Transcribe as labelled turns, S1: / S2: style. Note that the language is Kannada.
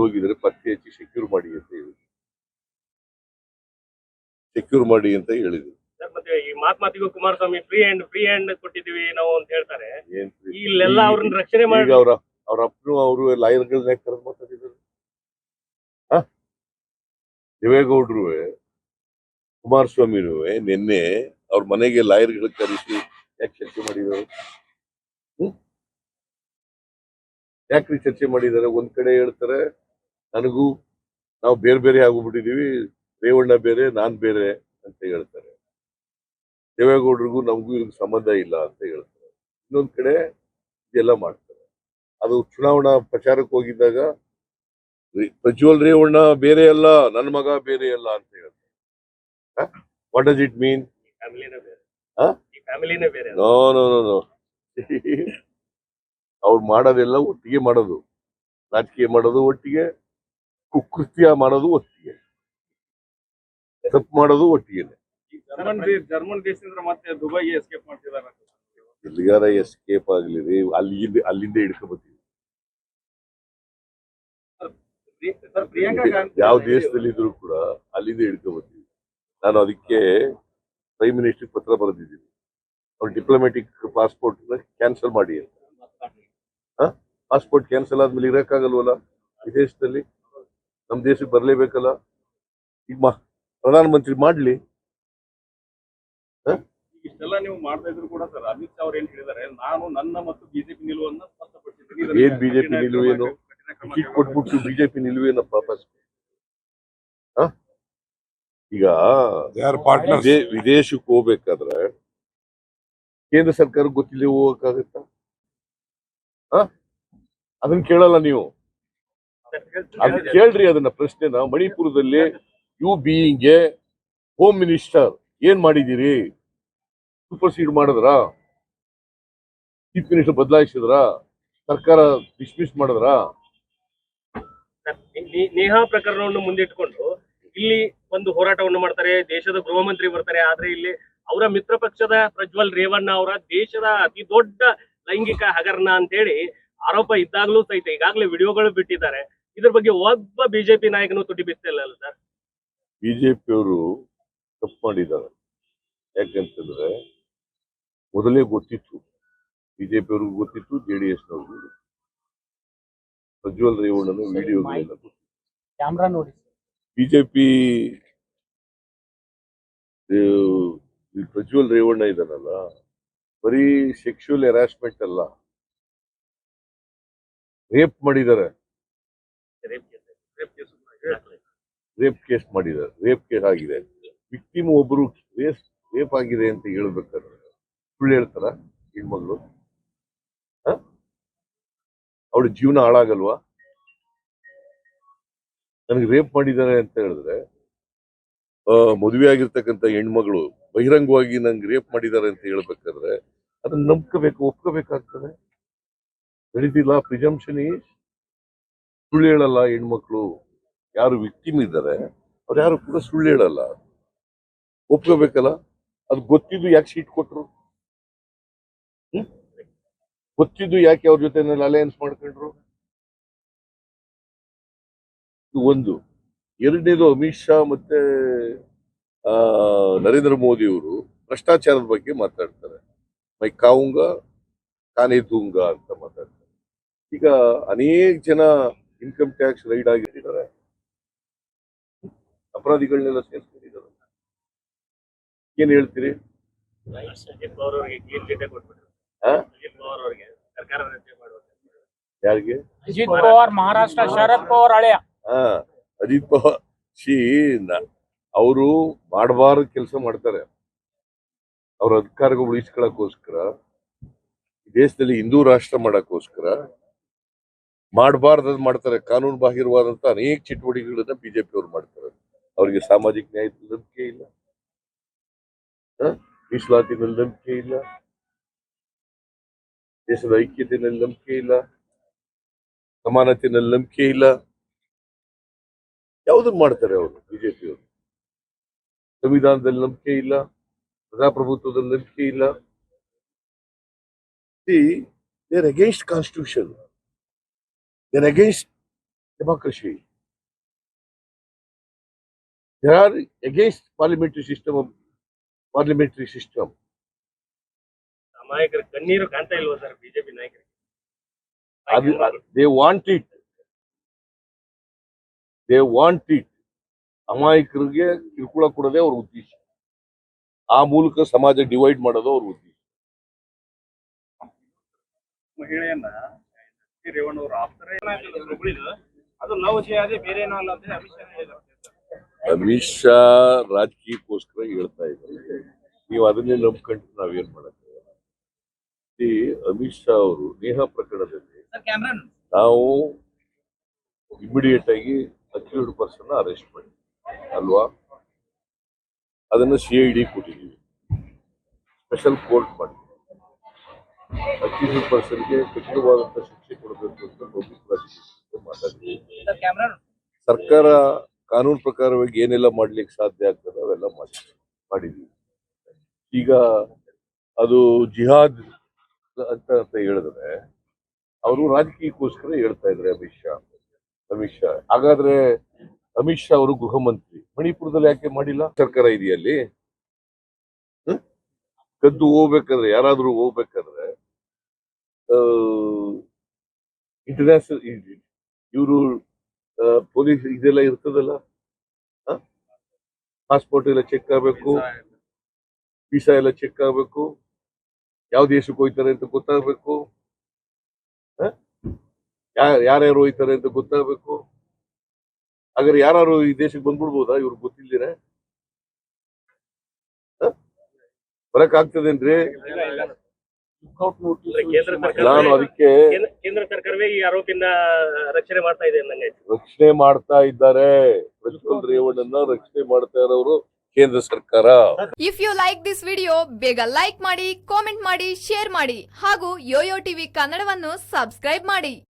S1: ಹೋಗಿದ್ರೆ ಪತ್ತೆ ಹಚ್ಚಿ ಸೆಕ್ಯೂರ್ ಮಾಡಿ ಅಂತ ಹೇಳಿದ್ರು. ಸೆಕ್ಯೂರ್ ಮಾಡಿ ಅಂತ ಹೇಳಿದ್ರು.
S2: ಮತ್ತೆ ಈ ಮಾತ್ ಮಾತಿಗೂ Kumaraswamy free hand free hand ಕೊಟ್ಟಿದೀವಿ ನಾವು ಅಂತ ಹೇಳ್ತಾರೆ. ಇಲ್ಲೆಲ್ಲ ಅವ್ರನ್ನ ರಕ್ಷಣೆ ಮಾಡಿ
S1: ಅವ್ರ ಅವ್ರ ಅಪ್ಪನು ಅವರು ಲಾಯರ್ಗಳನ್ನ ಕರೆದು ಮಾತಾಡಿದ್ರು ಹ? ದೇವೇಗೌಡರು ಕುಮಾರಸ್ವಾಮಿನೂ ನಿನ್ನೆ ಅವ್ರ ಮನೆಗೆ ಲಾಯರ್ಗಳು ಕರೆಸಿ ಯಾಕೆ ಚರ್ಚೆ ಮಾಡಿದ್ದಾರೆ? ಯಾಕ್ರಿ ಚರ್ಚೆ ಮಾಡಿದ್ದಾರೆ? ಒಂದ್ ಕಡೆ ಹೇಳ್ತಾರೆ ನನಗೂ ನಾವು ಬೇರೆ ಬೇರೆ ಆಗ್ಬಿಟ್ಟಿದೀವಿ ರೇವಣ್ಣ ಬೇರೆ ನಾನ್ ಬೇರೆ ಅಂತ ಹೇಳ್ತಾರೆ. ದೇವೇಗೌಡರಿಗೂ ನಮಗೂ ಇದಕ್ಕೆ ಸಂಬಂಧ ಇಲ್ಲ ಅಂತ ಹೇಳ್ತಾರೆ. ಇನ್ನೊಂದ್ ಕಡೆ ಇದೆಲ್ಲ ಮಾಡ್ತಾರೆ. ಅದು ಚುನಾವಣಾ ಪ್ರಚಾರಕ್ಕೆ ಹೋಗಿದ್ದಾಗ ಪ್ರಜ್ವಲ್ ರೇವಣ್ಣ ಬೇರೆ ಅಲ್ಲ ನನ್ನ ಮಗ ಬೇರೆ ಅಲ್ಲ ಅಂತ ಹೇಳ್ತಾರೆ. ವಾಟ್ ಡಸ್ ಇಟ್ ಮೀನ್
S2: ಫ್ಯಾಮಿಲಿನೇ ಬೇರೆ.
S1: ಹಾ?
S2: ಈ ಫ್ಯಾಮಿಲಿನೇ ಬೇರೆ
S1: ನೋ ನೋ ನೋ ನೋ ಅವ್ರು ಮಾಡೋದೆಲ್ಲ ಒಟ್ಟಿಗೆ ಮಾಡೋದು. ರಾಜಕೀಯ ಮಾಡೋದು ಒಟ್ಟಿಗೆ ಕುಕೃತ್ಯ ಮಾಡೋದು ಒಟ್ಟಿಗೆ. ತಪ್ಪು ಮಾಡೋದು ಒಟ್ಟಿಗೆ.
S3: ಜರ್ಮನ್ ದೇಶದಿಂದ ಮತ್ತೆ ದುಬೈಗೆ ಎಸ್ಕೇಪ್ ಮಾಡ್ತಿದ್ದಾರೆ.
S1: ಎಲ್ಲಿಗಾರ ಎಸ್ಕೇಪ್ ಆಗ್ಲಿ ರೀ ಅಲ್ಲಿಂದ ಅಲ್ಲಿಂದ ಹಿಡ್ಕೊಬತ್ತೀವಿ ಯಾವ ದೇಶದಲ್ಲಿ ಇದ್ರು ಕೂಡ ಅಲ್ಲಿಂದ ಹಿಡ್ಕೊಬತ್ತೀವಿ. ನಾನು ಅದಕ್ಕೆ ಪ್ರೈಮ್ ಮಿನಿಸ್ಟರ್ ಪತ್ರ ಬರೆದಿದ್ದೀನಿ. ಅವ್ರು ಡಿಪ್ಲೊಮ್ಯಾಟಿಕ್ ಪಾಸ್ಪೋರ್ಟ್ ಕ್ಯಾನ್ಸಲ್ ಮಾಡಿ ಅಂತ. ಪಾಸ್ಪೋರ್ಟ್ ಕ್ಯಾನ್ಸಲ್ ಆದ್ಮೇಲೆ ಇರಕ್ಕಾಗಲ್ವಲ್ಲ ವಿದೇಶದಲ್ಲಿ? ನಮ್ಮ ದೇಶಕ್ಕೆ ಬರಲೇಬೇಕಲ್ಲ? ಈಗ ಮಾ ಪ್ರಧಾನಮಂತ್ರಿ ಮಾಡ್ಲಿ.
S3: ಇಷ್ಟೆಲ್ಲ ನೀವು ಮಾಡ್ತಾ ಇದ್ರು ಕೂಡ ಸರ್ ಅಮಿತ್ ಶಾ ಅವ್ರು ಏನ್ ಹೇಳಿದ್ದಾರೆ ನಾನು ನನ್ನ ಮತ್ತು ಬಿಜೆಪಿ ನಿಲುವನ್ನ ಸ್ಪಷ್ಟಪಡಿಸಿದ್ದೀನಿ.
S1: ಏನ್ ಬಿಜೆಪಿ ನಿಲುವೇನು ಟಿಕೆಟ್ ಕೊಟ್ಬಿಟ್ಟು ಬಿಜೆಪಿ ನಿಲುವೇನಪ್ಪ ಫಸ್ಟ್ ಈಗ ವಿದೇಶಕ್ಕೆ ಹೋಗ್ಬೇಕಾದ್ರೆ ಕೇಂದ್ರ ಸರ್ಕಾರ ಗೊತ್ತಿಲ್ಲ ಹೋಗಕ್ಕಾಗತ್ತ? ಅದನ್ನ ಕೇಳಲ್ಲ ನೀವು. ಅದ್ ಕೇಳ್ರಿ ಅದನ್ನ ಪ್ರಶ್ನೆನ. ಮಣಿಪುರದಲ್ಲಿ you being a home minister ಏನ್ ಮಾಡಿದಿರಿ ಸೂಪರ್ ಸೀಡ್ ಮಾಡಿದ್ರ? ಚೀಫ್ ಮಿನಿಸ್ಟರ್ ಬದಲಾಯಿಸಿದ್ರ? ಸರ್ಕಾರ ಡಿಸ್ಮಿಸ್ ಮಾಡಿದ್ರ?
S2: ನೇಹಾ ಪ್ರಕರಣವನ್ನು ಮುಂದಿಟ್ಕೊಂಡು ಇಲ್ಲಿ ಒಂದು ಹೋರಾಟವನ್ನು ಮಾಡ್ತಾರೆ, ದೇಶದ ಗೃಹ ಮಂತ್ರಿ ಬರ್ತಾರೆ, ಆದ್ರೆ ಇಲ್ಲಿ ಅವರ ಮಿತ್ರ ಪಕ್ಷದ ಪ್ರಜ್ವಲ್ ರೇವಣ್ಣ ಅವರ ದೇಶದ ಅತಿ ದೊಡ್ಡ ಲೈಂಗಿಕ ಹಗರಣ ಅಂತ ಹೇಳಿ ಆರೋಪ ಇದ್ದಾಗಲೂ ಸಹಿತ ಈಗಾಗಲೇ ವಿಡಿಯೋಗಳು ಬಿಟ್ಟಿದ್ದಾರೆ. ಇದ್ರ ಬಗ್ಗೆ ಒಬ್ಬ ಬಿಜೆಪಿ ನಾಯಕನು ತುಟಿ ಬಿತ್ತಿಲ್ಲ ಸರ್?
S1: ಬಿಜೆಪಿ ಅವರು ತಪ್ಪು ಮಾಡಿದ್ದಾರೆ. ಯಾಕಂತಂದ್ರೆ ಮೊದಲೇ ಗೊತ್ತಿತ್ತು ಬಿಜೆಪಿ ಅವ್ರಿಗೂ ಗೊತ್ತಿತ್ತು ಜೆ ಡಿ ಎಸ್ನವ್ರಿಗೂ ಪ್ರಜ್ವಲ್ ರೇವಣ್ಣನ ವಿಡಿಯೋಗಳೆಲ್ಲ ಗೊತ್ತಿತ್ತು.
S4: ಕ್ಯಾಮ್ರಾ ನೋಡಿ
S1: ಬಿಜೆಪಿ ಪ್ರಜ್ವಲ್ ರೇವಣ್ಣ ಇದನ್ನಲ್ಲ ಬರೀ ಸೆಕ್ಷುವಲ್ ಹೆರಾಸ್ಮೆಂಟ್ ಅಲ್ಲ ರೇಪ್ ಮಾಡಿದ್ದಾರೆ. ರೇಪ್ ಕೇಸ್ ಮಾಡಿದ್ದಾರೆ ರೇಪ್ ಕೇಸ್ ಆಗಿದೆ. ವಿಕ್ಟಿಮ್ ಒಬ್ರು ರೇಸ್ ರೇಪ್ ಆಗಿದೆ ಅಂತ ಹೇಳ್ಬೇಕಾದ್ರೆ ಸುಳ್ಳು ಹೇಳ್ತಾರ ಹೆಣ್ಮಗಳು ಅವಳ ಜೀವನ ಹಾಳಾಗಲ್ವಾ? ನನಗೆ ರೇಪ್ ಮಾಡಿದ್ದಾರೆ ಅಂತ ಹೇಳಿದ್ರೆ ಆ, ಮದುವೆ ಆಗಿರ್ತಕ್ಕಂಥ ಹೆಣ್ಮಗಳು ಬಹಿರಂಗವಾಗಿ ನಂಗೆ ರೇಪ್ ಮಾಡಿದ್ದಾರೆ ಅಂತ ಹೇಳ್ಬೇಕಾದ್ರೆ ಅದನ್ನ ನಂಬ್ಕೋಬೇಕು ಒಪ್ಕೋಬೇಕಾಗ್ತದೆ? ನಡೀತಿಲ್ಲ. ಪ್ರಿಜಂಪ್ಷನ್ ಸುಳ್ಳು ಹೇಳಲ್ಲ ಹೆಣ್ಮಕ್ಳು. ಯಾರು ವಿಕ್ಟಿಮ್ ಇದ್ದಾರೆ, ಅವ್ರು ಯಾರು ಕೂಡ ಸುಳ್ಳು ಹೇಳಲ್ಲ. ಒಪ್ಕೋಬೇಕಲ್ಲ? ಅದು ಗೊತ್ತಿದ್ದು ಯಾಕೆ ಸೀಟ್ ಕೊಟ್ರು? ಗೊತ್ತಿದ್ದು ಯಾಕೆ ಅವ್ರ ಜೊತೆ ಅಲಯನ್ಸ್ ಮಾಡ್ಕೊಂಡ್ರು? ಒಂದು. ಎರಡನೇದು ಅಮಿತ್ ಶಾ ಮತ್ತೆ ನರೇಂದ್ರ ಮೋದಿ ಅವರು ಭ್ರಷ್ಟಾಚಾರದ ಬಗ್ಗೆ ಮಾತಾಡ್ತಾರೆ. ಮೈ ಕಾವುಂಗ, ಕಾನೇ ದೂಂಗ ಅಂತ ಮಾತಾಡ್ತಾರೆ. ಈಗ ಅನೇಕ ಜನ ಇನ್ಕಮ್ ಟ್ಯಾಕ್ಸ್ ರೈಡ್ ಆಗಿಟ್ಟಿದ್ದಾರೆ ಅಪರಾಧಿಗಳನ್ನೆಲ್ಲ ಸೇರಿಸ್ಕೊಂಡಿದ್ದಾರೆ. ಏನ್ ಹೇಳ್ತೀರಿ? ಯಾರಿಗೆ?
S4: ಅಜಿತ್ ಪವಾರ್ ಮಹಾರಾಷ್ಟ್ರ ಶರದ್ ಪವಾರ್ ಹಳೆಯ.
S1: ಹಾ ಅಜಿತ್ ಪವಾರ್. ಶಿ ಅವರು ಮಾಡಬಾರ್ದ ಕೆಲಸ ಮಾಡ್ತಾರೆ. ಅವ್ರ ಅಧಿಕಾರಗಳು ಉಳಿಸ್ಕೊಳ್ಳೋಕ್ಕೋಸ್ಕರ ಈ ದೇಶದಲ್ಲಿ ಹಿಂದೂ ರಾಷ್ಟ್ರ ಮಾಡಕ್ಕೋಸ್ಕರ ಮಾಡಬಾರ್ದದ್ ಮಾಡ್ತಾರೆ, ಕಾನೂನು ಬಾಹಿರವಾದಂತ ಅನೇಕ ಚಟುವಟಿಕೆಗಳನ್ನ ಬಿಜೆಪಿ ಅವರು ಮಾಡ್ತಾರೆ. ಅವರಿಗೆ ಸಾಮಾಜಿಕ ನ್ಯಾಯದ ನಂಬಿಕೆ ಇಲ್ಲ. ಮೀಸಲಾತಿ ಮೇಲೆ ನಂಬಿಕೆ ಇಲ್ಲ. ದೇಶದ ಐಕ್ಯತೆಯಲ್ಲಿ ನಂಬಿಕೆ ಇಲ್ಲ. ಸಮಾನತೆಯಲ್ಲಿ ನಂಬಿಕೆ ಇಲ್ಲ. ಯಾವುದನ್ನ ಮಾಡ್ತಾರೆ ಅವರು ಬಿಜೆಪಿಯವರು ಸಂವಿಧಾನದಲ್ಲಿ ನಂಬಿಕೆ ಇಲ್ಲ. ಪ್ರಜಾಪ್ರಭುತ್ವದಲ್ಲಿ ನಂಬಿಕೆ ಇಲ್ಲ. They're against constitution they're against democracy. They are against parliamentary system of parliamentary system.
S2: ಅಮಾಯಕರ ಕಣ್ಣೀರು ಕಾಣ್ತಾ ಇಲ್ವಾ ಸರ್ ಬಿಜೆಪಿ ನಾಯಕರು
S1: they they want they want want ಅಮಾಯಕರಿಗೆ ಕಿರುಕುಳ ಕೊಡೋದೇ ಅವ್ರ ಉದ್ದೇಶ. ಆ ಮೂಲಕ ಸಮಾಜ ಡಿವೈಡ್ ಮಾಡೋದು ಅವ್ರ ಉದ್ದೇಶ.
S3: ಮಹಿಳೆಯನ್ನ ರೇವಣ್ಣವ್ರು ಆಪ್ತಾರೆ ಹುಬ್ಳಿದು ಅದು ಲವ್ ಅದೇ ಬೇರೆ ಏನೋ ಅಲ್ಲ ಅಂತ ಅಮಿತ್ ಶಾ ಹೇಳಿದ್ದಾರೆ
S1: ಅಮಿತ್ ಶಾ ರಾಜಕೀಯಕ್ಕೋಸ್ಕರ ಹೇಳ್ತಾ ಇದ್ದಾರೆ. ನೀವು ಅದನ್ನೇ ನಂಬ್ಕೊಂಡು ನಾವೇನ್ ಮಾಡಕ್ಕಾಗಲ್ಲ. ಈ ಅಮಿತ್ ಶಾ ಅವರು ನೇಹಾ ಪ್ರಕರಣದಲ್ಲಿ ನಾವು ಇಮಿಡಿಯೇಟ್ ಆಗಿ ಅಕ್ಯೂರ್ಡ್ ಪರ್ಸನ್ ಅರೆಸ್ಟ್ ಮಾಡಿ ಅಲ್ವಾ? ಅದನ್ನ ಸಿ ಐ ಡಿ ಕೊಟ್ಟಿದ್ದೀವಿ. ಸ್ಪೆಷಲ್ ಕೋರ್ಟ್ ಮಾಡಿ ಅಕ್ಯೂರ್ಡ್ ಪರ್ಸನ್ಗೆ ಕಠಿಣವಾದಂತ ಶಿಕ್ಷೆ ಕೊಡಬೇಕು ಅಂತ ಮಾತಾಡಿದ್ದೀವಿ ಸರ್ಕಾರ ಕಾನೂನು ಪ್ರಕಾರವಾಗಿ ಏನೆಲ್ಲ ಮಾಡ್ಲಿಕ್ಕೆ ಸಾಧ್ಯ ಆಗ್ತದೆ ಅವೆಲ್ಲ ಮಾಡಿ ಮಾಡಿದ್ವಿ ಈಗ ಅದು ಜಿಹಾದ್ ಅಂತ ಅಂತ ಹೇಳಿದ್ರೆ ಅವರು ರಾಜಕೀಯಕ್ಕೋಸ್ಕರ ಹೇಳ್ತಾ ಇದ್ರೆ ಅಮಿತ್ ಶಾ. ಅಮಿತ್ ಶಾ. ಹಾಗಾದ್ರೆ ಅಮಿತ್ ಶಾ ಅವರು ಗೃಹ ಮಂತ್ರಿ. ಮಣಿಪುರದಲ್ಲಿ ಯಾಕೆ ಮಾಡಿಲ್ಲ? ಸರ್ಕಾರ ಇದೆಯಲ್ಲಿ? ಕದ್ದು ಹೋಗ್ಬೇಕಾದ್ರೆ ಯಾರಾದ್ರೂ ಹೋಗ್ಬೇಕಾದ್ರೆ ಇಂಟರ್ನ್ಯಾಷನಲ್ ಇವರು ಪೊಲೀಸ್ ಇದೆಲ್ಲ ಇರ್ತದಲ್ಲ? ಪಾಸ್ಪೋರ್ಟ್ ಎಲ್ಲ ಚೆಕ್ ಆಗಬೇಕು. ವೀಸಾ ಎಲ್ಲ. ಚೆಕ್ ಆಗಬೇಕು. ಯಾವ ದೇಶಕ್ಕೆ ಹೋಯ್ತಾರೆ ಅಂತ ಗೊತ್ತಾಗಬೇಕು. ಯಾರ್ಯಾರು ಹೋಯ್ತಾರೆ ಅಂತ ಗೊತ್ತಾಗಬೇಕು. ಹಾಗಾದ್ರೆ ಯಾರು ಈ ದೇಶಕ್ಕೆ ಬಂದ್ಬಿಡ್ಬೋದಾ? ಇವ್ರು ಗೊತ್ತಿಲ್ದಿರ? ಬರಕ್ ಆಗ್ತದೇನ್ರಿ ನಾನು ಅದಕ್ಕೆ
S2: ಕೇಂದ್ರ- ಸರ್ಕಾರವೇ ಈ ಆರೋಪಿನ ರಕ್ಷಣೆ ಮಾಡ್ತಾ ಇದೆ
S1: ರಕ್ಷಣೆ ಮಾಡ್ತಾ ಇದ್ದಾರೆ. ಪ್ರಜ್ವಲ್ ರೇವಣ್ಣನ ರಕ್ಷಣೆ ಮಾಡ್ತಾ ಇರೋರು ಕೇಂದ್ರ ಸರ್ಕಾರ.
S5: If you like this video ಬೇಗ ಲೈಕ್ ಮಾಡಿ ಕಾಮೆಂಟ್ ಮಾಡಿ ಶೇರ್ ಮಾಡಿ ಹಾಗೂ ಯೋಯೋ ಟಿವಿ ಕನ್ನಡವನ್ನು ಸಬ್ಸ್ಕ್ರೈಬ್ ಮಾಡಿ.